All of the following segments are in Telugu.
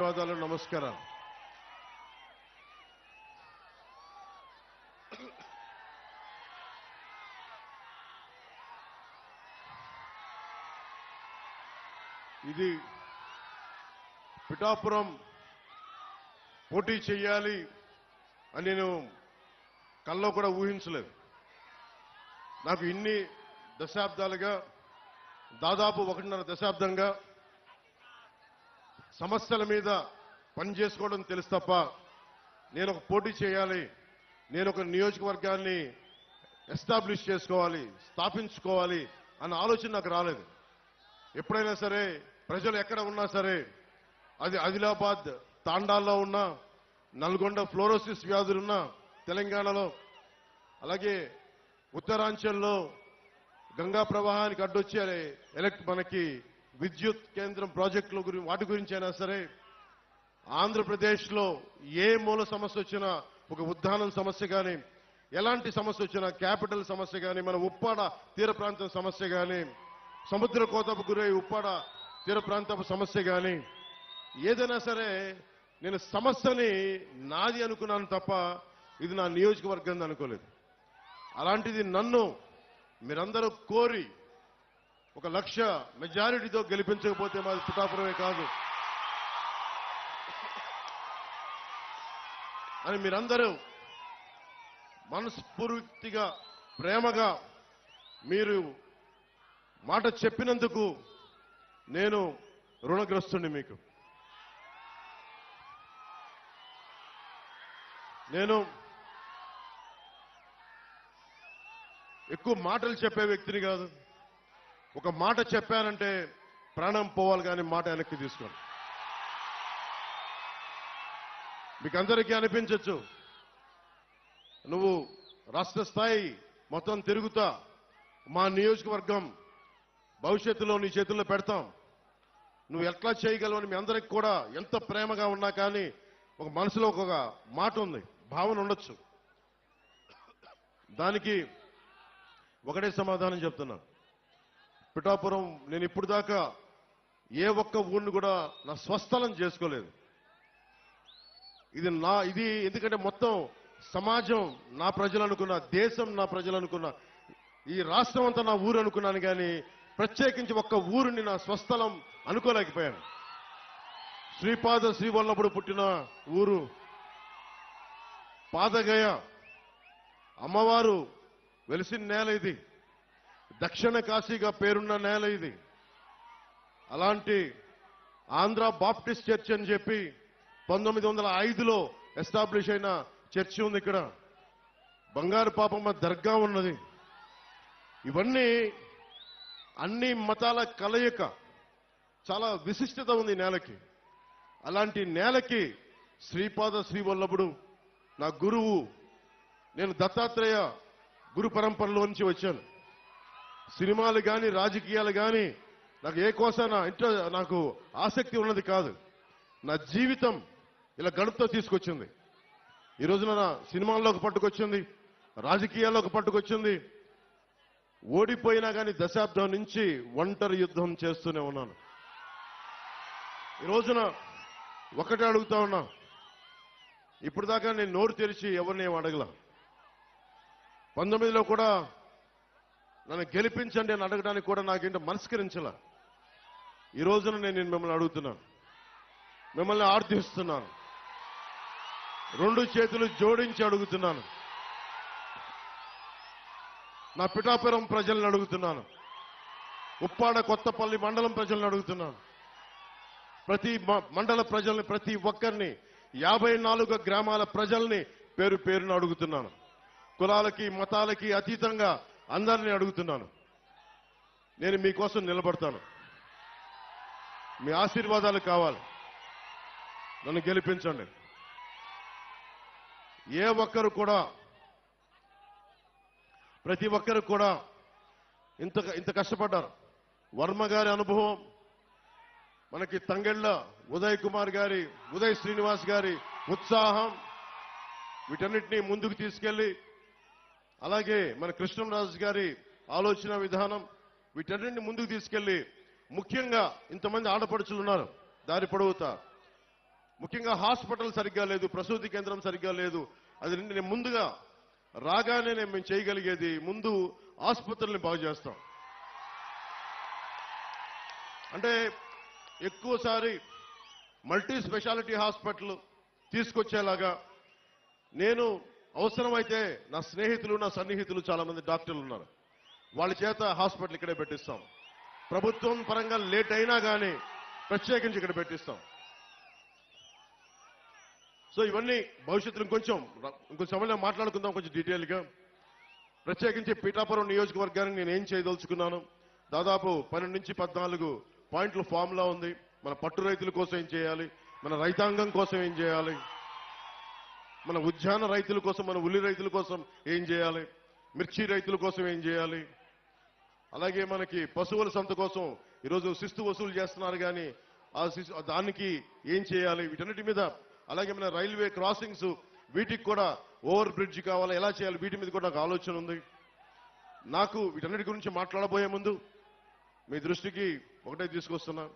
ధన్యవాదాలు నమస్కారం ఇది పిఠాపురం పోటీ చేయాలి అని నేను కల్లో కూడా ఊహించలేదు. నాకు ఇన్ని దశాబ్దాలుగా దాదాపు ఒకటిన్నర దశాబ్దంగా సమస్యల మీద పనిచేసుకోవడం తెలుసు తప్ప నేను ఒక పోటీ చేయాలి నేను ఒక నియోజకవర్గాన్ని ఎస్టాబ్లిష్ చేసుకోవాలి స్థాపించుకోవాలి అన్న ఆలోచన నాకు రాలేదు. ఎప్పుడైనా సరే ప్రజలు ఎక్కడ ఉన్నా సరే అది ఆదిలాబాద్ తాండాల్లో ఉన్నా నల్గొండ ఫ్లోరోసిస్ వ్యాధులున్నా తెలంగాణలో అలాగే ఉత్తరాంచల్లో గంగా ప్రవాహానికి అడ్డొచ్చి ఎలక్ట్ మనకి విద్యుత్ కేంద్రం ప్రాజెక్టుల గురించి వాటి గురించి అయినా సరే ఆంధ్రప్రదేశ్లో ఏ మూల సమస్య వచ్చినా ఒక ఉద్దానం సమస్య కానీ ఎలాంటి సమస్య వచ్చినా క్యాపిటల్ సమస్య కానీ మన ఉప్పాడ తీర ప్రాంతం సమస్య కానీ సముద్ర కోతపు గురై ఉప్పాడ తీర ప్రాంతపు సమస్య కానీ ఏదైనా సరే నేను సమస్యని నాది అనుకున్నాను తప్ప ఇది నా నియోజకవర్గం అనుకోలేదు. అలాంటిది నన్ను మీరందరూ కోరి ఒక లక్ష మెజారిటీతో గెలిపించకపోతే మాది పుటాపురమే కాదు. అని మీరందరూ మనస్ఫూర్తిగా ప్రేమగా మీరు మాట చెప్పినందుకు నేను రుణగ్రస్తుని మీకు. నేను ఎక్కువ మాటలు చెప్పే వ్యక్తిని కాదు. ఒక మాట చెప్పానంటే ప్రాణం పోవాలి కానీ మాట వెనక్కి తీసుకోండి మీకు అందరికీ అనిపించవచ్చు నువ్వు రాష్ట్ర స్థాయి మొత్తం తిరుగుతా మా నియోజకవర్గం భవిష్యత్తులో నీ చేతుల్లో పెడతాం. నువ్వు ఎట్లా చేయగలవని మీ అందరికి కూడా ఎంత ప్రేమగా ఉన్నా కానీ ఒక మనసులో ఒక మాట ఉంది భావన ఉండొచ్చు. దానికి ఒకటే సమాధానం చెప్తున్నా. పిఠాపురం నేను ఇప్పుడు దాకా ఏ ఒక్క ఊరిని కూడా నా స్వస్థలం చేసుకోలేదు. ఇది నా ఇది ఎందుకంటే మొత్తం సమాజం నా ప్రజలు అనుకున్న దేశం నా ప్రజలు అనుకున్న ఈ రాష్ట్రం అంతా నా ఊరు అనుకున్నాను కానీ ప్రత్యేకించి ఒక్క ఊరిని నా స్వస్థలం అనుకోలేకపోయాను. శ్రీపాద శ్రీవల్లభుడు పుట్టిన ఊరు పాదగయ. అమ్మవారు వెలిసిన నేల ఇది. దక్షిణ కాశీగా పేరున్న నేల ఇది. అలాంటి ఆంధ్ర బాప్టిస్ట్ చర్చ్ అని చెప్పి పంతొమ్మిది వందల ఐదులో ఎస్టాబ్లిష్ అయిన చర్చి ఉంది ఇక్కడ. బంగారు పాపమ్మ దర్గా ఉన్నది. ఇవన్నీ అన్ని మతాల కలయిక. చాలా విశిష్టత ఉంది నేలకి. అలాంటి నేలకి శ్రీపాద శ్రీవల్లభుడు నా గురువు. నేను దత్తాత్రేయ గురు పరంపరలోంచి వచ్చాను. సినిమాలు కానీ రాజకీయాలు కానీ నాకు ఏ కోసాన ఇంట్లో నాకు ఆసక్తి ఉన్నది కాదు. నా జీవితం ఇలా గడుపుతో తీసుకొచ్చింది. ఈ రోజున నా సినిమాల్లోకి పట్టుకొచ్చింది రాజకీయాల్లోకి పట్టుకొచ్చింది. ఓడిపోయినా కానీ దశాబ్దం నుంచి ఒంటరి యుద్ధం చేస్తూనే ఉన్నాను. ఈ రోజున ఒకటే అడుగుతా ఉన్నా. ఇప్పుడు దాకా నేను నోరు తెరిచి ఎవరిని ఏం అడగల. పంతొమ్మిదిలో కూడా నన్ను గెలిపించండి అని అడగడానికి కూడా నాకేంటో మనస్కరించాల. ఈ రోజున నేను మిమ్మల్ని అడుగుతున్నాను. మిమ్మల్ని ఆర్థిస్తున్నాను. రెండు చేతులు జోడించి అడుగుతున్నాను. నా పిఠాపురం ప్రజల్ని అడుగుతున్నాను. ఉప్పాడ కొత్తపల్లి మండలం ప్రజలను అడుగుతున్నాను. ప్రతి మ- మండల ప్రజల్ని ప్రతి ఒక్కరిని యాభై నాలుగు గ్రామాల ప్రజల్ని పేరు పేరును అడుగుతున్నాను. కులాలకి మతాలకి అతీతంగా అందరినీ అడుగుతున్నాను. నేను మీకోసం నిలబడతాను. మీ ఆశీర్వాదాలు కావాలి. నన్ను గెలిపించండి. ఏ ఒక్కరు కూడా ప్రతి ఒక్కరు కూడా ఇంత ఇంత కష్టపడ్డారు. వర్మ గారి అనుభవం మనకి తంగెళ్ళ ఉదయ్ కుమార్ గారి ఉదయ్ శ్రీనివాస్ గారి ఉత్సాహం వీటన్నిటినీ ముందుకు తీసుకెళ్ళి అలాగే మన కృష్ణరాజు గారి ఆలోచన విధానం వీటన్నింటిని ముందుకు తీసుకెళ్ళి ముఖ్యంగా ఇంతమంది ఆడపడుచులు ఉన్నారు దారి పొడవుతా. ముఖ్యంగా హాస్పిటల్ సరిగ్గా లేదు ప్రసూతి కేంద్రం సరిగ్గా లేదు అది నేను ముందుగా రాగానే నేను మేము చేయగలిగేది ముందు ఆసుపత్రుల్ని బాగు చేస్తాం. అంటే ఎక్కువసారి మల్టీ స్పెషాలిటీ హాస్పిటల్ తీసుకొచ్చేలాగా నేను అవసరమైతే నా స్నేహితులు నా సన్నిహితులు చాలా మంది డాక్టర్లు ఉన్నారు. వాళ్ళ చేత హాస్పిటల్ ఇక్కడే పెట్టిస్తాం. ప్రభుత్వం పరంగా లేట్ అయినా కానీ ప్రత్యేకించి ఇక్కడ పెట్టిస్తాం. సో ఇవన్నీ భవిష్యత్తులో ఇంకొంచెం ర- ఇంకొంచెం సమయంలో మాట్లాడుకుందాం కొంచెం డీటెయిల్గా ప్రత్యేకించి పీఠాపురం నియోజకవర్గానికి నేను ఏం చేయదలుచుకున్నాను? దాదాపు పన్నెండు నుంచి పద్నాలుగు పాయింట్ల ఫామ్లా ఉంది. మన పట్టు రైతుల కోసం ఏం చేయాలి? మన రైతాంగం కోసం ఏం చేయాలి? మన ఉద్యాన రైతుల కోసం మన ఉల్లి రైతుల కోసం ఏం చేయాలి? మిర్చి రైతుల కోసం ఏం చేయాలి? అలాగే మనకి పశువుల సంత కోసం ఈరోజు శిస్తు వసూలు చేస్తున్నారు కానీ ఆ శిస్తు దానికి ఏం చేయాలి? వీటన్నిటి మీద అలాగే మన రైల్వే క్రాసింగ్స్ వీటికి కూడా ఓవర్ బ్రిడ్జ్ కావాలా. ఎలా చేయాలి? వీటి మీద కూడా నాకు ఆలోచన ఉంది. నాకు వీటన్నిటి గురించి మాట్లాడబోయే ముందు మీ దృష్టికి ఒకటే తీసుకొస్తున్నా.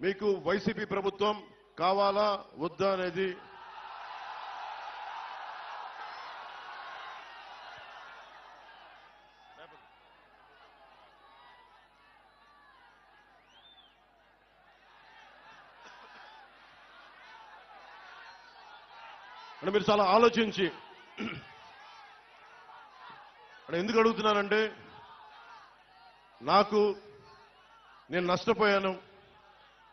మీకు వైసీపీ ప్రభుత్వం కావాలా? వద్దా అనేది అంటే మీరు చాలా ఆలోచించి. అంటే ఎందుకు అడుగుతున్నానంటే నాకు నేను నష్టపోయాను.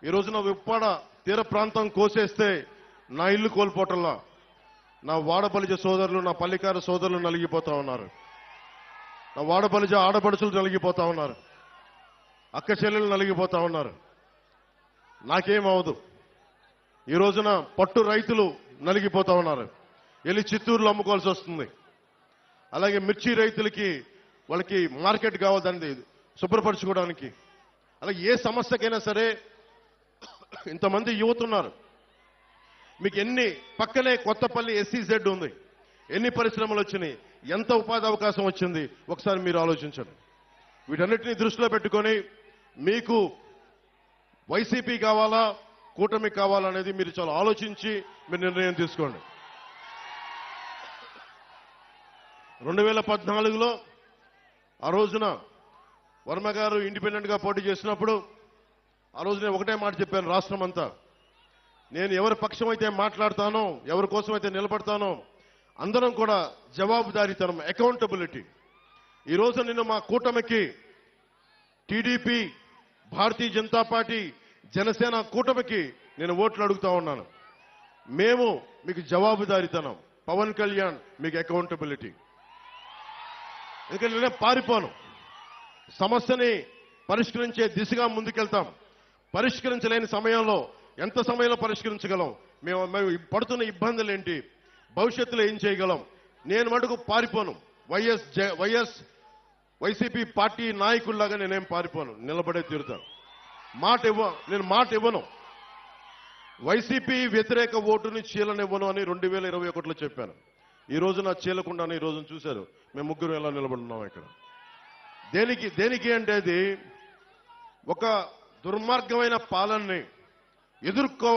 ఈ రోజున ఉప్పాడ తీర ప్రాంతం కోసేస్తే నా ఇల్లు కోల్పోవటంలా నా వాడపలిజ సోదరులు నా పల్లికార సోదరులు నలిగిపోతా ఉన్నారు. నా వాడపలిజ ఆడపడుచులు నలిగిపోతా ఉన్నారు. అక్క చెల్లెలు నలిగిపోతా ఉన్నారు. నాకేమవదు ఈ రోజున పట్టు రైతులు నలిగిపోతా ఉన్నారు. వెళ్ళి చిత్తూరులో అమ్ముకోవాల్సి వస్తుంది. అలాగే మిర్చి రైతులకి వాళ్ళకి మార్కెట్ కావాలి దాన్ని శుభ్రపరచుకోవడానికి. అలాగే ఏ సమస్యకైనా సరే ఇంతమంది యువత ఉన్నారు మీకు ఎన్ని పక్కనే కొత్తపల్లి ఎస్సీజెడ్ ఉంది. ఎన్ని పరిశ్రమలు వచ్చినాయి. ఎంత ఉపాధి అవకాశం వచ్చింది. ఒకసారి మీరు ఆలోచించండి. వీటన్నిటిని దృష్టిలో పెట్టుకొని మీకు వైసీపీ కావాలా? కూటమి కావాలనేది మీరు చాలా ఆలోచించి మీరు నిర్ణయం తీసుకోండి. రెండు వేల పద్నాలుగులో ఆ రోజున వర్మ గారు ఇండిపెండెంట్గా పోటీ చేసినప్పుడు ఆ రోజు నేను ఒకటే మాట చెప్పాను రాష్ట్రం అంతా. నేను ఎవరి పక్షం అయితే మాట్లాడతానో ఎవరి కోసం అయితే నిలబడతానో అందరం కూడా జవాబుదారీతనం అకౌంటబిలిటీ ఈరోజు నిన్ను నేను మా కూటమికి టీడీపీ భారతీయ జనతా పార్టీ జనసేన కూటమికి నేను ఓట్లు అడుగుతా ఉన్నాను. మేము మీకు జవాబుదారీతనం పవన్ కళ్యాణ్ మీకు అకౌంటబిలిటీ ఎందుకంటే నేను పారిపోను. సమస్యని పరిష్కరించే దిశగా ముందుకెళ్తాం. పరిష్కరించలేని సమయంలో ఎంత సమయంలో పరిష్కరించగలం? మేము మేము పడుతున్న ఇబ్బందులు ఏంటి? భవిష్యత్తులో ఏం చేయగలం? నేను మటుకు పారిపోను. వైఎస్ జ- వైఎస్ వైసీపీ పార్టీ నాయకుల్లాగా నేనేం పారిపోను. నిలబడే తీరుతాను. మాట ఇవ్వ నేను మాట ఇవ్వను. వైసీపీ వ్యతిరేక ఓటుని చీలనివ్వను అని రెండు వేల ఇరవై ఒకటిలో చెప్పాను. ఈ రోజు నా చీలకుండానే ఈ రోజున చూశారు. మేము ముగ్గురు ఎలా నిలబడున్నాం ఇక్కడ? దేనికి దేనికి అంటే అది ఒక దుర్మార్గమైన పాలనని ఎదుర్కో